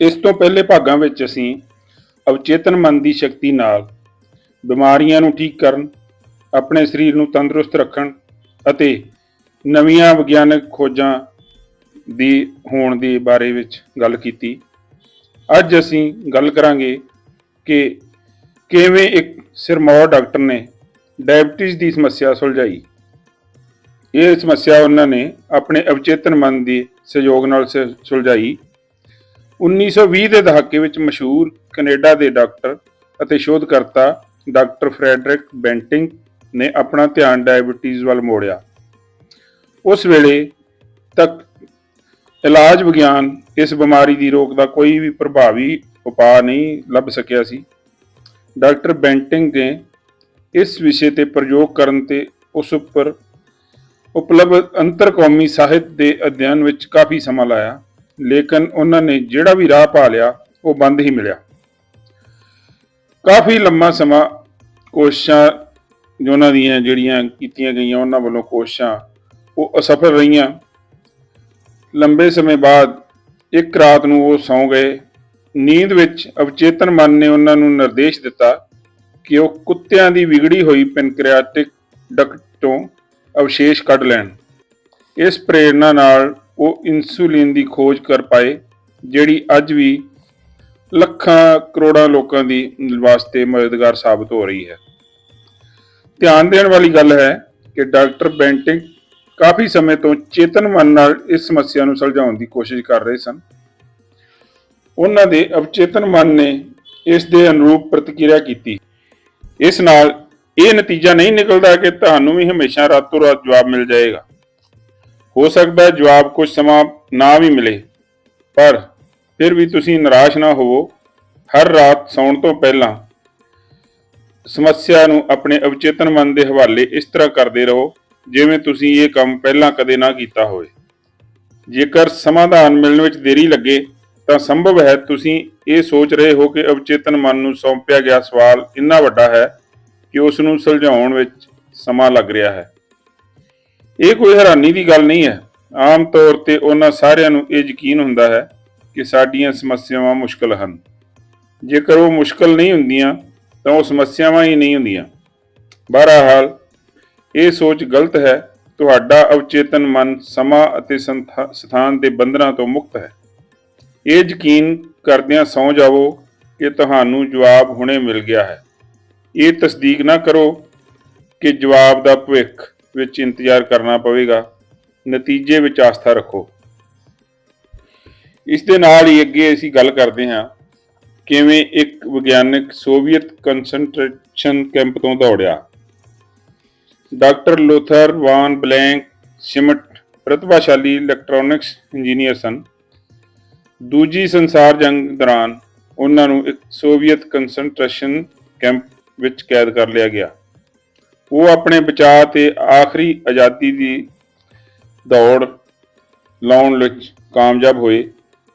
ਇਸ ਤੋਂ ਪਹਿਲੇ ਭਾਗਾਂ ਵਿੱਚ ਅਸੀਂ ਅਵਚੇਤਨ ਮਨ ਦੀ ਸ਼ਕਤੀ ਨਾਲ ਬਿਮਾਰੀਆਂ ਨੂੰ ਠੀਕ ਕਰਨ, ਆਪਣੇ ਸਰੀਰ ਨੂੰ ਤੰਦਰੁਸਤ ਰੱਖਣ ਅਤੇ ਨਵੀਆਂ ਵਿਗਿਆਨਕ ਖੋਜਾਂ ਦੀ ਹੋਣ ਦੇ ਬਾਰੇ ਵਿੱਚ ਗੱਲ ਕੀਤੀ। ਅੱਜ ਅਸੀਂ ਗੱਲ ਕਰਾਂਗੇ ਕਿ ਕਿਵੇਂ ਇੱਕ ਸਿਰਮੌਰ ਡਾਕਟਰ ਨੇ ਡਾਇਬਟੀਜ਼ ਦੀ ਸਮੱਸਿਆ ਸੁਲਝਾਈ। ਇਹ ਸਮੱਸਿਆ ਉਹਨਾਂ ਨੇ ਆਪਣੇ ਅਵਚੇਤਨ ਮਨ ਦੇ ਸਹਿਯੋਗ ਨਾਲ ਸ- ਸੁਲਝਾਈ। 1920 ਦੇ ਦਹਾਕੇ ਵਿੱਚ ਮਸ਼ਹੂਰ ਕੈਨੇਡਾ ਦੇ ਡਾਕਟਰ ਅਤੇ ਸ਼ੋਧਕਰਤਾ ਡਾਕਟਰ ਫਰੈਡਰਿਕ ਬੈਂਟਿੰਗ ਨੇ ਆਪਣਾ ਧਿਆਨ ਡਾਇਬਟੀਜ਼ ਵੱਲ ਮੋੜਿਆ। ਉਸ ਵੇਲੇ ਤੱਕ ਇਲਾਜ ਵਿਗਿਆਨ ਇਸ ਬਿਮਾਰੀ ਦੀ ਰੋਕ ਦਾ ਕੋਈ ਵੀ ਪ੍ਰਭਾਵੀ ਉਪਾਅ ਨਹੀਂ ਲੱਭ ਸਕਿਆ ਸੀ। ਡਾਕਟਰ ਬੈਂਟਿੰਗ ਨੇ ਇਸ ਵਿਸ਼ੇ ਤੇ ਪ੍ਰਯੋਗ ਕਰਨ ਤੇ ਉਸ ਉੱਪਰ ਉਪਲਬਧ ਅੰਤਰਕੌਮੀ ਸਾਹਿਤ ਦੇ ਅਧਿਐਨ ਵਿੱਚ ਕਾਫੀ ਸਮਾਂ ਲਾਇਆ। ਲੇਕਿਨ ਉਹਨਾਂ ਨੇ ਜਿਹੜਾ ਵੀ ਰਾਹ ਪਾ ਲਿਆ, ਉਹ ਬੰਦ ਹੀ ਮਿਲਿਆ। ਕਾਫੀ ਲੰਮਾ ਸਮਾਂ ਕੋਸ਼ਿਸ਼ਾਂ ਜੋ ਉਹਨਾਂ ਦੀਆਂ ਜਿਹੜੀਆਂ ਕੀਤੀਆਂ ਗਈਆਂ, ਉਹਨਾਂ ਵੱਲੋਂ ਕੋਸ਼ਿਸ਼ਾਂ ਉਹ ਅਸਫਲ ਰਹੀਆਂ। ਲੰਬੇ ਸਮੇਂ ਬਾਅਦ ਇੱਕ ਰਾਤ ਨੂੰ ਉਹ ਸੌਂ ਗਏ। ਨੀਂਦ ਵਿੱਚ ਅਵਚੇਤਨ ਮਨ ਨੇ ਉਹਨਾਂ ਨੂੰ ਨਿਰਦੇਸ਼ ਦਿੱਤਾ ਕਿ ਉਹ ਕੁੱਤਿਆਂ ਦੀ ਵਿਗੜੀ ਹੋਈ ਪੈਨਕ੍ਰੀਆਟਿਕ ਡਕਟ ਤੋਂ ਅਵਸ਼ੇਸ਼ ਕੱਢ ਲੈਣ। ਇਸ ਪ੍ਰੇਰਣਾ ਨਾਲ ਉਹ ਇਨਸੂਲਿਨ ਦੀ ਖੋਜ ਕਰ ਪਾਏ, ਜਿਹੜੀ ਅੱਜ ਵੀ ਲੱਖਾਂ ਕਰੋੜਾਂ ਲੋਕਾਂ ਦੀ ਵਾਸਤੇ ਮਦਦਗਾਰ ਸਾਬਤ ਹੋ ਰਹੀ ਹੈ। ਧਿਆਨ ਦੇਣ ਵਾਲੀ ਗੱਲ ਹੈ ਕਿ ਡਾਕਟਰ ਬੈਂਟਿੰਗ ਕਾਫੀ ਸਮੇਂ ਤੋਂ ਚੇਤਨ ਮਨ ਨਾਲ ਇਸ ਸਮੱਸਿਆ ਨੂੰ ਸੁਲਝਾਉਣ ਦੀ ਕੋਸ਼ਿਸ਼ ਕਰ ਰਹੇ ਸਨ। ਉਹਨਾਂ ਦੇ ਅਵਚੇਤਨ ਮਨ ਨੇ ਇਸ ਦੇ ਅਨੁਰੂਪ ਪ੍ਰਤੀਕਿਰਿਆ ਕੀਤੀ। ਇਸ ਨਾਲ ਇਹ ਨਤੀਜਾ ਨਹੀਂ ਨਿਕਲਦਾ ਕਿ ਤੁਹਾਨੂੰ ਵੀ ਹਮੇਸ਼ਾ ਰਾਤੋਂ ਰਾਤ ਜਵਾਬ ਮਿਲ ਜਾਏਗਾ। ਹੋ ਸਕਦਾ ਹੈ ਜਵਾਬ ਕੁਝ ਸਮਾਂ ਨਾ ਵੀ ਮਿਲੇ। ਪਰ ਫਿਰ ਵੀ ਤੁਸੀਂ ਨਿਰਾਸ਼ ਨਾ ਹੋਵੋ। ਹਰ ਰਾਤ ਸੌਣ ਤੋਂ ਪਹਿਲਾਂ ਸਮੱਸਿਆ ਨੂੰ ਆਪਣੇ ਅਵਚੇਤਨ ਮਨ ਦੇ ਹਵਾਲੇ ਇਸ ਤਰ੍ਹਾਂ ਕਰਦੇ ਰਹੋ, ਜਿਵੇਂ ਤੁਸੀਂ ਇਹ ਕੰਮ ਪਹਿਲਾਂ ਕਦੇ ਨਾ ਕੀਤਾ ਹੋਵੇ। ਜੇਕਰ ਸਮਾਧਾਨ ਮਿਲਣ ਵਿੱਚ ਦੇਰੀ ਲੱਗੇ, ਤਾਂ ਸੰਭਵ ਹੈ ਤੁਸੀਂ ਇਹ ਸੋਚ ਰਹੇ ਹੋ ਕਿ ਅਵਚੇਤਨ ਮਨ ਨੂੰ ਸੌਂਪਿਆ ਗਿਆ ਸਵਾਲ ਇੰਨਾ ਵੱਡਾ ਹੈ ਕਿ ਉਸ ਨੂੰ ਸੁਲਝਾਉਣ ਵਿੱਚ ਸਮਾਂ ਲੱਗ ਰਿਹਾ ਹੈ। ਇਹ ਕੋਈ ਹੈਰਾਨੀ ਦੀ ਗੱਲ ਨਹੀਂ ਹੈ। ਆਮ ਤੌਰ ਤੇ ਉਹਨਾਂ ਸਾਰਿਆਂ ਨੂੰ ਇਹ ਯਕੀਨ ਹੁੰਦਾ ਹੈ ਕਿ ਸਾਡੀਆਂ ਸਮੱਸਿਆਵਾਂ ਮੁਸ਼ਕਲ ਹਨ। ਜੇਕਰ ਉਹ ਮੁਸ਼ਕਲ ਨਹੀਂ ਹੁੰਦੀਆਂ, ਤਾਂ ਉਹ ਸਮੱਸਿਆਵਾਂ ਹੀ ਨਹੀਂ ਹੁੰਦੀਆਂ। ਬਹਰਹਾਲ, ਇਹ ਸੋਚ ਗਲਤ ਹੈ। ਤੁਹਾਡਾ ਅਵਚੇਤਨ ਮਨ ਸਮਾਂ ਅਤੇ ਸੰਥ- ਸਥਾਨ ਦੇ ਬੰਧਨਾਂ ਤੋਂ ਮੁਕਤ ਹੈ। ਇਹ ਯਕੀਨ ਕਰਦਿਆਂ ਸੌਂ ਜਾਵੋ ਕਿ ਤੁਹਾਨੂੰ ਜਵਾਬ ਹੁਣੇ ਮਿਲ ਗਿਆ ਹੈ। ਇਹ ਤਸਦੀਕ ਨਾ ਕਰੋ ਕਿ ਜਵਾਬ ਦਾ ਭਵਿੱਖ ਵਿੱਚ ਇੰਤਜ਼ਾਰ ਕਰਨਾ ਪਵੇਗਾ, ਨਤੀਜੇ ਵਿੱਚ ਆਸਥਾ ਰੱਖੋ। ਇਸ ਦੇ ਨਾਲ ਹੀ ਅੱਗੇ ਅਸੀਂ ਗੱਲ ਕਰਦੇ ਹਾਂ, ਕਿਵੇਂ ਇੱਕ ਵਿਗਿਆਨਕ ਸੋਵੀਅਤ ਕਨਸੈਂਟ੍ਰੇਸ਼ਨ ਕੈਂਪ ਤੋਂ ਦੌੜਿਆ। Doctor Lothar von Blanck Schmidt ਪ੍ਰਤਿਭਾਸ਼ਾਲੀ ਇਲੈਕਟ੍ਰੋਨਿਕਸ ਇੰਜੀਨੀਅਰ ਸਨ। ਦੂਜੀ ਸੰਸਾਰ ਜੰਗ ਦੌਰਾਨ ਉਹਨਾਂ ਨੂੰ ਇੱਕ ਸੋਵੀਅਤ ਕਨਸੈਂਟ੍ਰੇਸ਼ਨ ਕੈਂਪ ਵਿੱਚ ਕੈਦ ਕਰ ਲਿਆ ਗਿਆ। ਉਹ ਆਪਣੇ ਬਚਾਅ ਤੇ ਆਖਰੀ ਆਜ਼ਾਦੀ ਦੀ ਦੌੜ ਲਾਉਣ ਵਿੱਚ ਕਾਮਯਾਬ ਹੋਏ।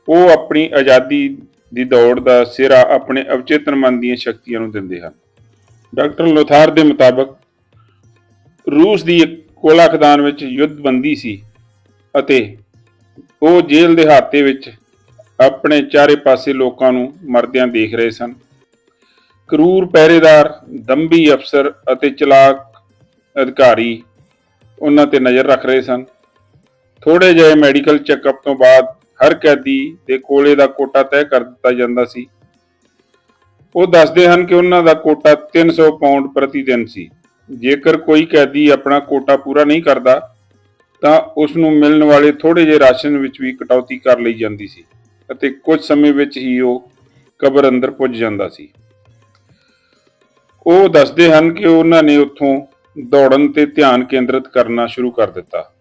ਉਹ ਆਪਣੀ ਆਜ਼ਾਦੀ ਦੀ ਦੌੜ ਦਾ ਸਿਰਾ ਆਪਣੇ ਅਵਚੇਤਨ ਮਨ ਦੀਆਂ ਸ਼ਕਤੀਆਂ ਨੂੰ ਦਿੰਦੇ ਹਨ। ਡਾਕਟਰ ਲੋਥਾਰ ਦੇ ਮੁਤਾਬਕ ਰੂਸ ਦੀ ਇੱਕ ਕੋਲਾ ਖਦਾਨ ਵਿੱਚ ਯੁੱਧਬੰਦੀ ਸੀ ਅਤੇ ਉਹ ਜੇਲ੍ਹ ਦੇ ਹਾਤੇ ਵਿੱਚ ਆਪਣੇ ਚਾਰੇ ਪਾਸੇ ਲੋਕਾਂ ਨੂੰ ਮਰਦਿਆਂ ਦੇਖ ਰਹੇ ਸਨ। ਕਰੂਰ ਪਹਿਰੇਦਾਰ, ਦੰਭੀ ਅਫਸਰ ਅਤੇ ਚਲਾਕ ਅਧਿਕਾਰੀ ਉਹਨਾਂ ਤੇ ਨਜ਼ਰ ਰੱਖ ਰਹੇ ਸਨ। ਥੋੜੇ ਜਿਹੇ ਮੈਡੀਕਲ ਚੈੱਕਅਪ ਤੋਂ ਬਾਅਦ ਹਰ ਕੈਦੀ ਦੇ ਕੋਲੇ ਦਾ ਕੋਟਾ ਤੈਅ ਕਰ ਦਿੱਤਾ ਜਾਂਦਾ ਸੀ। ਉਹ ਦੱਸਦੇ ਹਨ ਕਿ ਉਹਨਾਂ ਦਾ ਕੋਟਾ 300 ਪਾਉਂਡ ਪ੍ਰਤੀ ਦਿਨ ਸੀ। ਜੇਕਰ ਕੋਈ ਕੈਦੀ ਆਪਣਾ ਕੋਟਾ ਪੂਰਾ ਨਹੀਂ ਕਰਦਾ, ਤਾਂ ਉਸ ਨੂੰ ਮਿਲਣ ਵਾਲੇ ਥੋੜੇ ਜਿਹੇ ਰਾਸ਼ਨ ਵਿੱਚ ਵੀ ਕਟੌਤੀ ਕਰ ਲਈ ਜਾਂਦੀ ਸੀ ਅਤੇ ਕੁਝ ਸਮੇਂ ਵਿੱਚ ਹੀ ਉਹ ਕਬਰ ਅੰਦਰ ਪੁੱਜ ਜਾਂਦਾ ਸੀ। ਉਹ ਦੱਸਦੇ ਹਨ ਕਿ ਉਹਨਾਂ ਨੇ ਉੱਥੋਂ ਦੌੜਨ ਤੇ ਧਿਆਨ ਕੇਂਦਰਿਤ ਕਰਨਾ ਸ਼ੁਰੂ ਕਰ ਦਿੱਤਾ।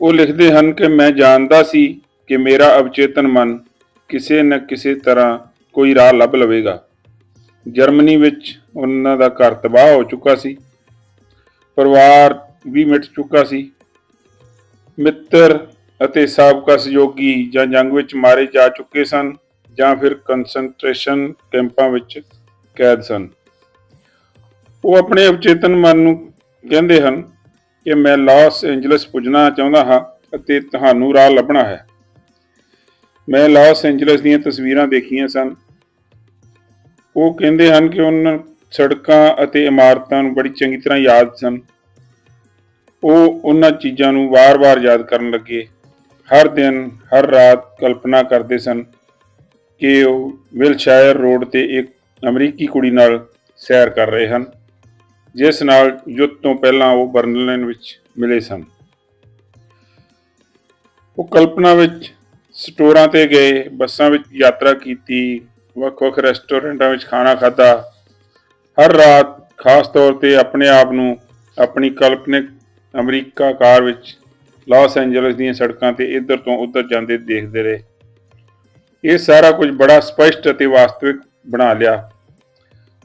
ਉਹ ਲਿਖਦੇ ਹਨ ਕਿ ਮੈਂ ਜਾਣਦਾ ਸੀ ਕਿ ਮੇਰਾ ਅਵਚੇਤਨ ਮਨ ਕਿਸੇ ਨਾ ਕਿਸੇ ਤਰ੍ਹਾਂ ਕੋਈ ਰਾਹ ਲੱਭ ਲਵੇਗਾ। ਜਰਮਨੀ ਵਿੱਚ ਉਹਨਾਂ ਦਾ ਘਰ ਤਬਾਹ ਹੋ ਚੁੱਕਾ ਸੀ। ਪਰਿਵਾਰ ਵੀ ਮਿਟ ਚੁੱਕਾ ਸੀ। ਮਿੱਤਰ ਅਤੇ ਸਾਬਕਾ ਸਹਿਯੋਗੀ ਜਾਂ ਜੰਗ ਵਿੱਚ ਮਾਰੇ ਜਾ ਚੁੱਕੇ ਸਨ ਜਾਂ ਫਿਰ ਕਨਸੈਂਟ੍ਰੇਸ਼ਨ ਕੈਂਪਾਂ ਵਿੱਚ ਕੈਦ ਸਨ। ਉਹ ਆਪਣੇ ਅਵਚੇਤਨ ਮਨ ਨੂੰ ਕਹਿੰਦੇ ਹਨ ਕਿ ਮੈਂ ਲਾਸ ਐਂਜਲਸ ਪੁੱਜਣਾ ਚਾਹੁੰਦਾ ਹਾਂ ਅਤੇ ਤੁਹਾਨੂੰ ਰਾਹ ਲੱਭਣਾ ਹੈ। ਮੈਂ ਲਾਸ ਐਂਜਲਸ ਦੀਆਂ ਤਸਵੀਰਾਂ ਦੇਖੀਆਂ ਸਨ। ਉਹ ਕਹਿੰਦੇ ਹਨ ਕਿ ਉਹਨਾਂ ਸੜਕਾਂ ਅਤੇ ਇਮਾਰਤਾਂ ਨੂੰ ਬੜੀ ਚੰਗੀ ਤਰ੍ਹਾਂ ਯਾਦ ਸਨ। ਉਹ ਉਹਨਾਂ ਚੀਜ਼ਾਂ ਨੂੰ ਵਾਰ-ਵਾਰ ਯਾਦ ਕਰਨ ਲੱਗੇ। ਹਰ ਦਿਨ, ਹਰ ਰਾਤ ਕਲਪਨਾ ਕਰਦੇ ਸਨ ਕਿ ਉਹ ਵਿਲਸ਼ਾਇਰ ਰੋਡ ਤੇ ਇੱਕ ਅਮਰੀਕੀ ਕੁੜੀ ਨਾਲ ਸੈਰ ਕਰ ਰਹੇ ਹਨ, ਜਿਸ ਨਾਲ ਯੁੱਧ ਤੋਂ ਪਹਿਲਾਂ ਉਹ ਬਰਨਲਿਨ ਵਿੱਚ ਮਿਲੇ ਸਨ। ਉਹ ਕਲਪਨਾ ਵਿੱਚ ਸਟੋਰਾਂ ਤੇ ਗਏ, ਬੱਸਾਂ ਵਿੱਚ ਯਾਤਰਾ ਕੀਤੀ, ਵੱਖ-ਵੱਖ ਰੈਸਟੋਰੈਂਟਾਂ ਵਿੱਚ ਖਾਣਾ ਖਾਧਾ। ਹਰ ਰਾਤ ਖਾਸ ਤੌਰ ਤੇ ਆਪਣੇ ਆਪ ਨੂੰ ਆਪਣੀ ਕਲਪਨਿਕ ਅਮਰੀਕਾ ਕਾਰ ਵਿੱਚ ਲਾਸ ਐਂਜਲਸ ਦੀਆਂ ਸੜਕਾਂ ਤੇ ਇੱਧਰ ਤੋਂ ਉੱਧਰ ਜਾਂਦੇ ਦੇਖਦੇ ਰਹੇ। ਇਹ ਸਾਰਾ ਕੁਝ ਬੜਾ ਸਪਸ਼ਟ ਅਤੇ ਵਾਸਤਵਿਕ ਬਣਾ ਲਿਆ।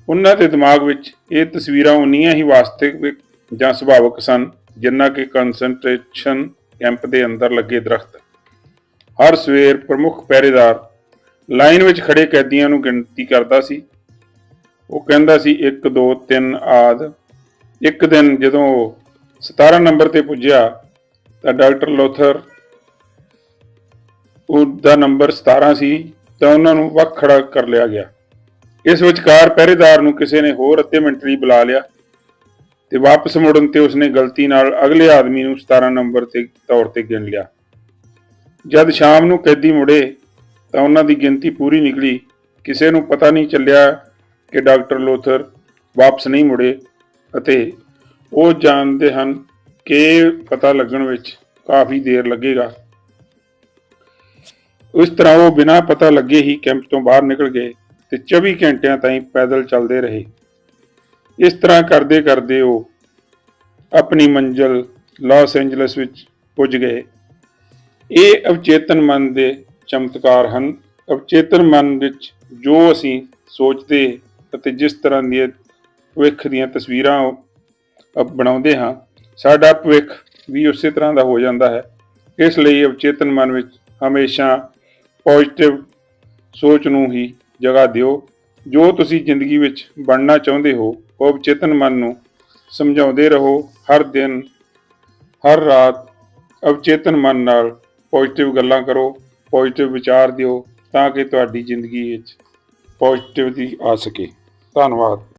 ਉਹਨਾਂ ਦੇ ਦਿਮਾਗ ਵਿੱਚ ਇਹ ਤਸਵੀਰਾਂ ਉਨੀਆਂ ਹੀ ਵਾਸਤਵਿਕ ਜਾਂ ਸੁਭਾਵਿਕ ਸਨ, ਜਿੰਨਾ ਕਿ ਕਨਸੈਂਟ੍ਰੇਸ਼ਨ ਕੈਂਪ ਦੇ ਅੰਦਰ ਲੱਗੇ ਦਰਖਤ। ਹਰ ਸਵੇਰ ਪ੍ਰਮੁੱਖ ਪਹਿਰੇਦਾਰ ਲਾਈਨ ਵਿੱਚ ਖੜੇ ਕੈਦੀਆਂ ਨੂੰ ਗਿਣਤੀ ਕਰਦਾ ਸੀ। ਉਹ ਕਹਿੰਦਾ ਸੀ 1 2 3 ਆਦ। ਇੱਕ ਦਿਨ ਜਦੋਂ ਉਹ 17 ਨੰਬਰ ਤੇ ਪੁੱਜਿਆ, ਤਾਂ ਡਾਕਟਰ ਲੋਥਰ ਉਹਦਾ ਨੰਬਰ 17 ਸੀ, ਤਾਂ ਉਹਨਾਂ ਨੂੰ ਵੱਖ ਖੜਾ ਕਰ ਲਿਆ ਗਿਆ। ਇਸ ਵਿਚਕਾਰ ਪਹਿਰੇਦਾਰ ਨੂੰ ਕਿਸੇ ਨੇ ਹੋਰ ਅੱਧੇ ਮਿੰਟ ਲਈ ਬੁਲਾ ਲਿਆ ਤੇ ਵਾਪਸ ਮੁੜਨ ਤੇ ਉਸਨੇ ਗਲਤੀ ਨਾਲ ਅਗਲੇ ਆਦਮੀ ਨੂੰ 17 ਨੰਬਰ ਤੇ ਤੌਰ ਤੇ ਗਿਣ ਲਿਆ। ਜਦ ਸ਼ਾਮ ਨੂੰ ਕੈਦੀ ਮੁੜੇ ਤਾਂ ਉਹਨਾਂ ਦੀ ਗਿਣਤੀ ਪੂਰੀ ਨਿਕਲੀ। ਕਿਸੇ ਨੂੰ ਪਤਾ ਨਹੀਂ ਚੱਲਿਆ ਕਿ ਡਾਕਟਰ ਲੋਥਰ ਵਾਪਸ ਨਹੀਂ ਮੁੜੇ ਅਤੇ ਉਹ ਜਾਣਦੇ ਹਨ ਕਿ ਪਤਾ ਲੱਗਣ ਵਿੱਚ ਕਾਫੀ ਦੇਰ ਲੱਗੇਗਾ। ਉਸ ਤਰ੍ਹਾਂ ਉਹ ਬਿਨਾਂ ਪਤਾ ਲੱਗੇ ਹੀ ਕੈਂਪ ਤੋਂ ਬਾਹਰ ਨਿਕਲ ਗਏ। ਤੇ 24 ਘੰਟਿਆਂ ਤਾਈਂ ਪੈਦਲ ਚੱਲਦੇ ਰਹੇ। ਇਸ ਤਰ੍ਹਾਂ ਕਰਦੇ ਕਰਦੇ ਉਹ ਆਪਣੀ ਮੰਜ਼ਿਲ ਲਾਸ ਐਂਜਲਸ ਵਿੱਚ ਪੁੱਜ ਗਏ। ਇਹ ਅਵਚੇਤਨ ਮਨ ਦੇ ਚਮਤਕਾਰ ਹਨ। ਅਵਚੇਤਨ ਮਨ ਵਿੱਚ ਜੋ ਅਸੀਂ ਸੋਚਦੇ ਅਤੇ ਜਿਸ ਤਰ੍ਹਾਂ ਦੀਆਂ ਭਵਿੱਖ ਦੀਆਂ ਤਸਵੀਰਾਂ ਅ- ਬਣਾਉਂਦੇ ਹਾਂ, ਸਾਡਾ ਭਵਿੱਖ ਵੀ ਉਸੇ ਤਰ੍ਹਾਂ ਦਾ ਹੋ ਜਾਂਦਾ ਹੈ। ਇਸ ਲਈ ਅਵਚੇਤਨ ਮਨ ਵਿੱਚ ਹਮੇਸ਼ਾ ਪੋਜ਼ਿਟਿਵ ਸੋਚ ਨੂੰ ਹੀ ਜਗ੍ਹਾ ਦਿਓ। ਜੋ ਤੁਸੀਂ ਜ਼ਿੰਦਗੀ ਵਿੱਚ ਬਣਨਾ ਚਾਹੁੰਦੇ ਹੋ, ਉਹ ਅਵਚੇਤਨ ਮਨ ਨੂੰ ਸਮਝਾਉਂਦੇ ਰਹੋ। ਹਰ ਦਿਨ, ਹਰ ਰਾਤ ਅਵਚੇਤਨ ਮਨ ਨਾਲ ਪੋਜ਼ਿਟਿਵ ਗੱਲਾਂ ਕਰੋ ਪੋਜ਼ਿਟਿਵ ਵਿਚਾਰ ਦਿਓ, ਤਾਂ ਕਿ ਤੁਹਾਡੀ ਜ਼ਿੰਦਗੀ ਵਿੱਚ ਪੋਜ਼ਿਟਿਵਿਟੀ ਆ ਸਕੇ। ਧੰਨਵਾਦ।